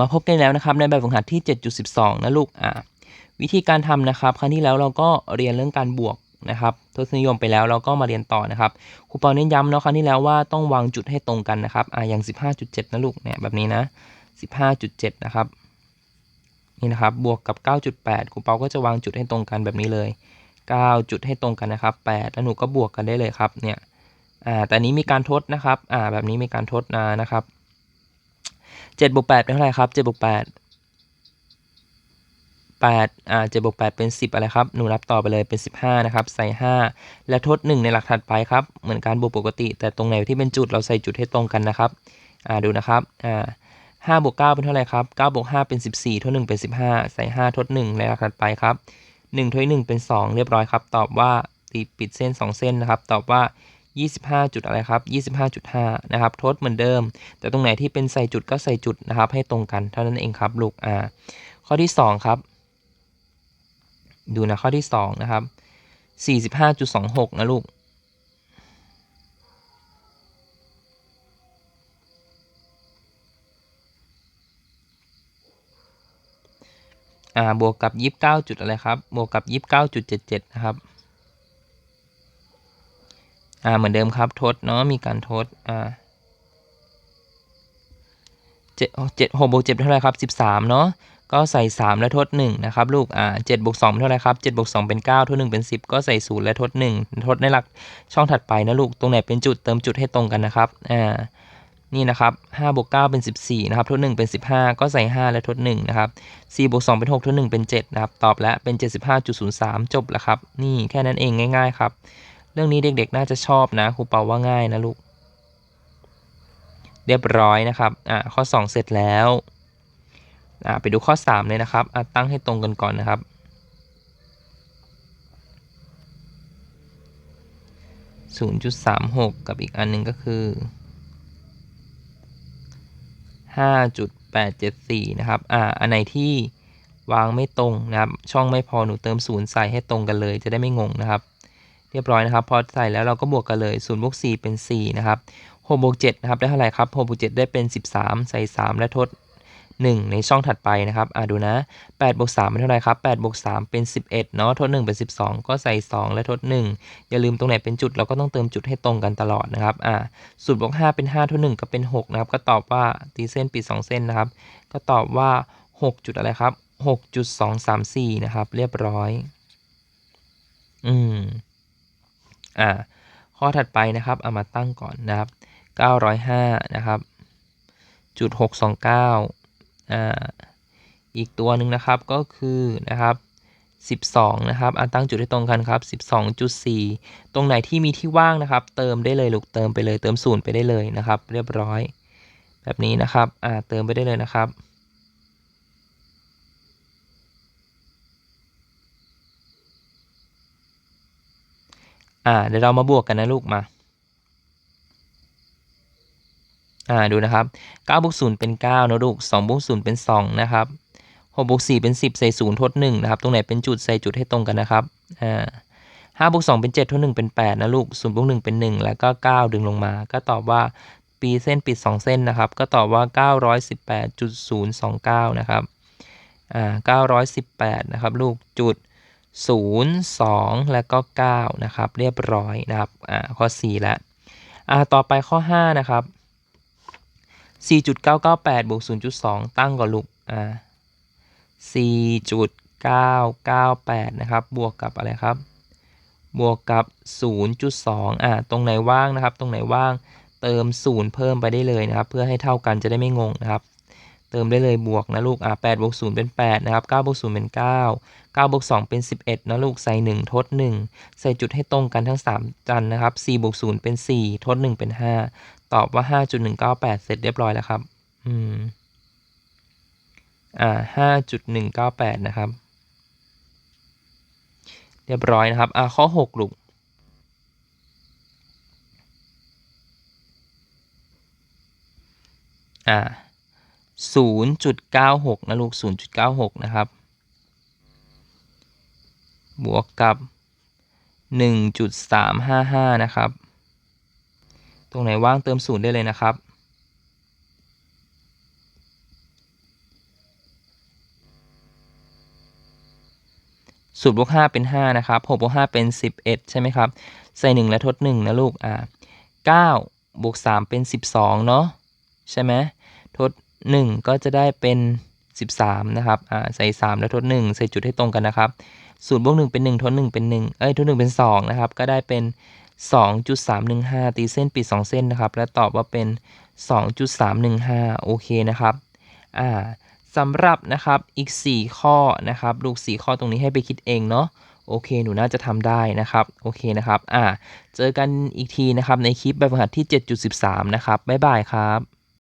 มาพบกันแล้วนะครับในแบบฝึกหัดที่ 7.12 นะลูกอ่าวิธีการทำนะครับ ครั้งที่แล้วเราก็เรียนเรื่องการบวกนะครับทศนิยมไปแล้วเราก็มาเรียนต่อนะครับครูเปาเน้นย้ำเนาะครั้งที่แล้วว่าต้องวางจุดให้ตรงกันนะครับอ่าอย่าง 15.7 นะลูกเนี่ยแบบนี้นะ 15.7 นะครับนี่นะครับบวกกับ 9.8ครูเปาก็จะวางจุดให้ตรงกันแบบนี้เลย 9 จุดให้ตรงกันนะครับ 8 แล้วหนูก็บวกกันได้เลยครับเนี่ยอ่าแต่นี้มีการทดนะครับอ่าแบบนี้มีการทดนะนะครับ เจ็ดบวกแปดเป็นเท่าไหร่ครับเจ็ดบวกแปดแปดอ่าเจ็ดบวกแปดเป็นสิบอะไรครับหนูนับต่อไปเลยเป็นสิบห้านะครับใส่ห้าและทดหนึ่งในหลักถัดไปครับเหมือนการบวกปกติ แต่ตรงไหนที่เป็นจุดเราใส่จุดให้ตรงกันนะครับอ่าดูนะครับอ่าห้าบวกเก้าเป็นเท่าไหร่ครับเก้าบวกห้าเป็นสิบสี่ทดหนึ่งเป็นสิบห้าใส่ห้าทดหนึ่งในหลักถัดไปครับหนึ่งทดหนึ่งเป็นสองเรียบร้อยครับ ตอบว่าตีปิดเส้นสองเส้นนะครับ ตอบว่า 25 จุดอะไรครับ 25.5 นะครับทดเหมือนเดิม แต่ตรงไหนที่เป็นใส่จุดก็ใส่จุดนะครับ ให้ตรงกันเท่านั้นเองครับลูก อ่า ข้อที่ 2 ครับ ดูนะข้อที่ 2 นะครับ 45.26 นะลูกอ่าบวกกับ 29 จุดอะไรครับ บวกกับ 29.77 นะครับ อ่าเหมือนเดิมครับทดเนาะมีการทดอ่าเจ็ดเจ็ดหกบวกเจ็ดเท่าไรครับสิบสามเนาะก็ใส่สามและทดหนึ่งนะครับลูกอ่าเจ็ดบวกสองเท่าไรครับเจ็ดบวกสองเป็นเก้าทดหนึ่งเป็นสิบก็ใส่ศูนย์และทดหนึ่งทดในหลักช่องถัดไปนะลูกตรงไหนเป็นจุดเติมจุดให้ตรงกันนะครับอ่านี่นะครับห้าบวกเก้าเป็นสิบสี่นะครับทดหนึ่งเป็นสิบห้าก็ใส่ห้าและทดหนึ่งนะครับสี่บวกสองเป็นหกทดหนึ่งเป็นเจ็ดนะครับตอบแล้วเป็นเจ็ดสิบห้าจุดศูนย์สามจบแล้วครับ นี่แค่นั้นเองง่าย ๆ ครับ เรื่องนี้เด็กๆ น่าจะชอบนะครูเปาว่าง่ายนะลูก เรียบร้อยนะครับ อ่าข้อ 2 เสร็จแล้ว อ่าไปดูข้อ 3 เลยนะครับ อ่าตั้งให้ตรงกันก่อนนะครับ 0.36 กับอีกอันหนึ่งก็คือ 5.874 นะครับ อ่า อันไหนที่วางไม่ตรงนะครับ ช่องไม่พอหนูเติมศูนย์ใส่ให้ตรงกันเลย จะได้ไม่งงนะครับ เรียบร้อยนะครับพอใส่แล้วเราก็บวกกันเลย0บวก4เป็น4นะครับ6บวก7นะครับได้เท่าไหร่ครับ6บวก7ได้เป็น 13 ใส่ 3 และทด 1 ในช่องถัดไปนะครับอ่าดูนะ8บวก3เป็นเท่าไหร่ครับ8บวก3เป็น 11เนาะทด 1 เป็น 12 ก็ใส่ 2 และทด 1 อย่าลืมตรงไหนเป็นจุดเราก็ต้องเติมจุดให้ตรงกันตลอดนะครับอ่าสูตรบวก5เป็น5ทด 1 ก็เป็น6นะครับก็ตอบว่าตีเส้นปิด 2 เส้นนะครับ ก็ตอบว่า 6 จุดอะไรครับ6.234นะครับเรียบร้อย อืม อ่าข้อถัดไปนะครับเอามาตั้งก่อนนะครับ 905 นะครับจุด629อ่าอีกตัวหนึ่งนะครับก็คือนะครับ12 นะครับอ่าตั้งจุดให้ตรงกันครับ 12.4 ตรงไหนที่มีที่ว่างนะครับ เติมได้เลยลูกเติมไปเลยเติมศูนย์ไปได้เลยนะครับ เรียบร้อย แบบนี้นะครับอ่าเติมไปได้เลยนะครับ อ่า เดี๋ยวเรามาบวกกันนะลูกมา อ่า ดูนะครับ9บวก0เป็น9นะลูก2บวก0เป็น2นะครับ6บวก4เป็น 10 ใส่0ทด1นะครับ ตรงไหนเป็นจุดใส่จุดให้ตรงกันนะครับ อ่า5บวก2เป็น7ทด1เป็น8นะลูก0บวก1เป็น 1 แล้วก็ 9 ดึงลงมา ก็ตอบว่าปีเส้นปิด 2 เส้นนะครับ ก็ตอบว่า 918.029 นะครับ อ่า918 นะครับ ลูกจุด 0 2 แล้วก็ 9 นะครับ เรียบร้อยนะครับ อ่า ข้อ 4 แล้ว อ่า ต่อไปข้อ 5 นะครับ 4.998บวก0.2 ตั้งก่อนลูก อ่า 4.998 นะครับ บวกกับอะไรครับ บวกกับ 0.2 อ่า ตรงไหนว่างนะครับ ตรงไหนว่าง เติม 0 เพิ่มไปได้เลยนะครับ เพื่อให้เท่ากันจะได้ไม่งงนะครับ เติมได้เลยบวกนะลูกอ่า8บวก0เป็น 8 นะครับ9บวก0เป็น 9 9บวก2เป็น 11 นะลูก ใส่ 1 ทด 1 ใส่จุดให้ตรงกันทั้ง 3 จันนะครับ4บวก0เป็น 4 ทด 1 เป็น 5 ตอบว่า 5.198 เสร็จเรียบร้อยแล้วครับ อืม อ่า 5.198 นะครับ เรียบร้อยนะครับ อ่าข้อ 6 ลูกอ่า 0.96 นะลูก 0.96 นะครับ บวกกับ 1.355 นะครับ ตรงไหนว่างเติมศูนย์ได้เลยนะครับ สูตรบวก5เป็น 5 นะครับ6บวก5เป็น 11 ใช่ไหมครับ ใส่ 1 และทด 1 นะลูก อ่า9บวก 3 เป็น 12 เนาะใช่ไหมทด 1 ก็จะได้เป็น 13 นะครับอ่าใส่ 3 แล้วทด 1 ใส่จุดให้ตรงกันนะครับสูตรบวก1เป็น 1 ทด 1 เป็น 1 เอ้ย ทด 1 เป็น 2 นะครับ ก็ได้เป็น 2.315 ตีเส้นปิด 2 เส้นนะครับ และตอบว่าเป็น 2.315 โอเคนะครับอ่าสำหรับนะครับอีก 4 ข้อนะครับลูก 4 ข้อตรงนี้ให้ไปคิดเองเนาะโอเค หนูน่าจะทำได้นะครับ โอเคนะครับ อ่า เจอกันอีกทีนะครับ ในคลิปแบบฝึกหัดที่ 7.13 นะครับ บ๊ายบายครับ